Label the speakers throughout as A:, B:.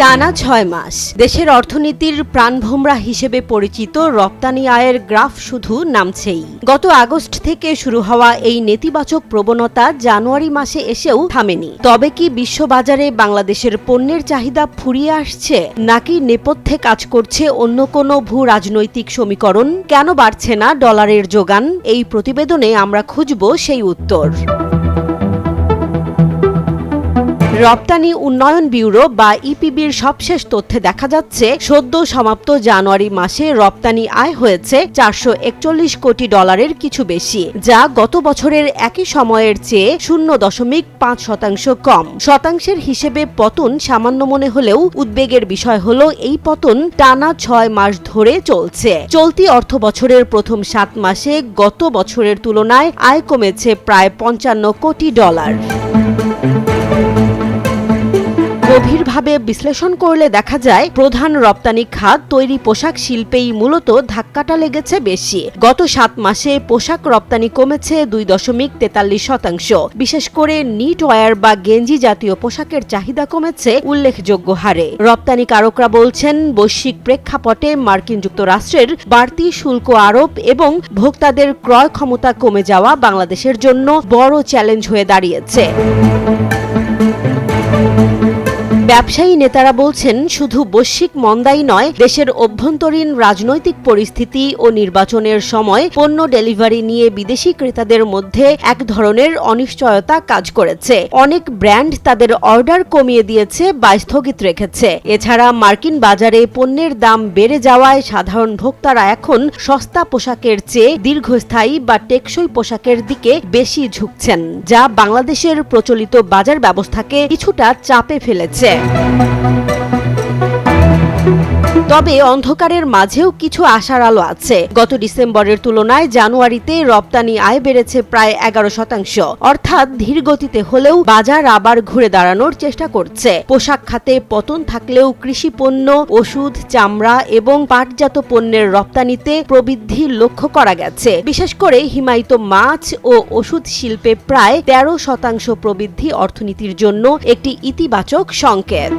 A: টানা ছয় মাস। দেশের অর্থনীতির প্রাণভোমরা হিসেবে পরিচিত রপ্তানি আয়ের গ্রাফ শুধু নামছেই। গত আগস্ট থেকে শুরু হওয়া এই নেতিবাচক প্রবণতা জানুয়ারি মাসে এসেও থামেনি। তবে কি বিশ্ববাজারে বাংলাদেশের পণ্যের চাহিদা ফুরিয়ে আসছে, নাকি নেপথ্যে কাজ করছে অন্য কোনো ভূ রাজনৈতিক সমীকরণ? কেন বাড়ছে না ডলারের যোগান? এই প্রতিবেদনে আমরা খুঁজব সেই উত্তর। রপ্তানি উন্নয়ন ব্যুরো বা ইপিবির সবশেষ তথ্যে দেখা যাচ্ছে, সদ্য সমাপ্ত জানুয়ারি মাসে রপ্তানি আয় হয়েছে চারশো একচল্লিশ কোটি ডলারের কিছু বেশি, যা গত বছরের একই সময়ের চেয়ে শূন্য দশমিক পাঁচ শতাংশ কম। শতাংশের হিসেবে পতন সামান্য মনে হলেও উদ্বেগের বিষয় হল এই পতন টানা ছয় মাস ধরে চলছে। চলতি অর্থ বছরের প্রথম সাত মাসে গত বছরের তুলনায় আয় কমেছে প্রায় পঞ্চান্ন কোটি ডলার। গভীরভাবে বিশ্লেষণ করলে দেখা যায়, প্রধান রপ্তানি খাত তৈরি পোশাক শিল্পেই মূলত ধাক্কাটা লেগেছে বেশি। গত সাত মাসে পোশাক রপ্তানি কমেছে দুই দশমিক তেতাল্লিশ শতাংশ। বিশেষ করে নিট ওয়ার বা গেঞ্জি জাতীয় পোশাকের চাহিদা কমেছে উল্লেখযোগ্য হারে। রপ্তানিকারকরা বলছেন, বৈশ্বিক প্রেক্ষাপটে মার্কিন যুক্তরাষ্ট্রের বাড়তি শুল্ক আরোপ এবং ভোক্তাদের ক্রয় ক্ষমতা কমে যাওয়া বাংলাদেশের জন্য বড় চ্যালেঞ্জ হয়ে দাঁড়িয়েছে। ব্যবসায়ী নেতারা বলছেন, শুধু বৈশ্বিক মন্দাই নয়, দেশের অভ্যন্তরীণ রাজনৈতিক পরিস্থিতি ও নির্বাচনের সময় পণ্য ডেলিভারি নিয়ে বিদেশি ক্রেতাদের মধ্যে এক ধরনের অনিশ্চয়তা কাজ করেছে। অনেক ব্র্যান্ড তাদের অর্ডার কমিয়ে দিয়েছে বা স্থগিত রেখেছে। এছাড়া মার্কিন বাজারে পণ্যের দাম বেড়ে যাওয়ায় সাধারণ ভোক্তারা এখন সস্তা পোশাকের চেয়ে দীর্ঘস্থায়ী বা টেকসই পোশাকের দিকে বেশি ঝুঁকছেন, যা বাংলাদেশের প্রচলিত বাজার ব্যবস্থাকে কিছুটা চাপে ফেলেছে। Chile. তবে অন্ধকারের মাঝেও কিছু আশার আলো আছে। গত ডিসেম্বরের তুলনায় জানুয়ারিতে রপ্তানি আয় বেড়েছে প্রায় এগারো শতাংশ। অর্থাৎ ধীর গতিতে হলেও বাজার আবার ঘুরে দাঁড়ানোর চেষ্টা করছে। পোশাক খাতে পতন থাকলেও কৃষি পণ্য, ওষুধ, চামড়া এবং পাটজাত পণ্যের রপ্তানিতে প্রবৃদ্ধি লক্ষ্য করা গেছে। বিশেষ করে হিমায়িত মাছ ও ওষুধ শিল্পে প্রায় তেরো শতাংশ প্রবৃদ্ধি অর্থনীতির জন্য একটি ইতিবাচক সংকেত।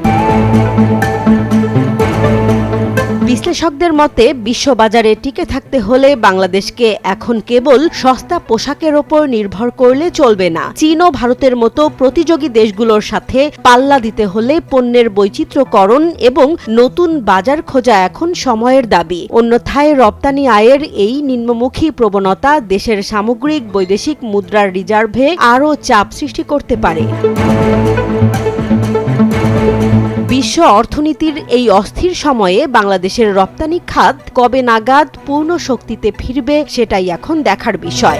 A: বিশ্লেষকদের মতে, বিশ্ববাজারে টিকে থাকতে হলে বাংলাদেশকে এখন কেবল সস্তা পোশাকের ওপর নির্ভর করলে চলবে না। চীন ও ভারতের মতো প্রতিযোগী দেশগুলোর সাথে পাল্লা দিতে হলে পণ্যের বৈচিত্র্যকরণ এবং নতুন বাজার খোঁজা এখন সময়ের দাবি। অন্যথায় রপ্তানি আয়ের এই নিম্নমুখী প্রবণতা দেশের সামগ্রিক বৈদেশিক মুদ্রার রিজার্ভে আরও চাপ সৃষ্টি করতে পারে। বিশ্ব অর্থনীতির এই অস্থির সময়ে বাংলাদেশের রপ্তানি খাত কবে নাগাদ পূর্ণ শক্তিতে ফিরবে সেটাই এখন দেখার বিষয়।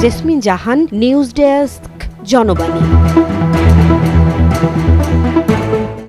A: Jesmin Jahan, news desk, Janobani.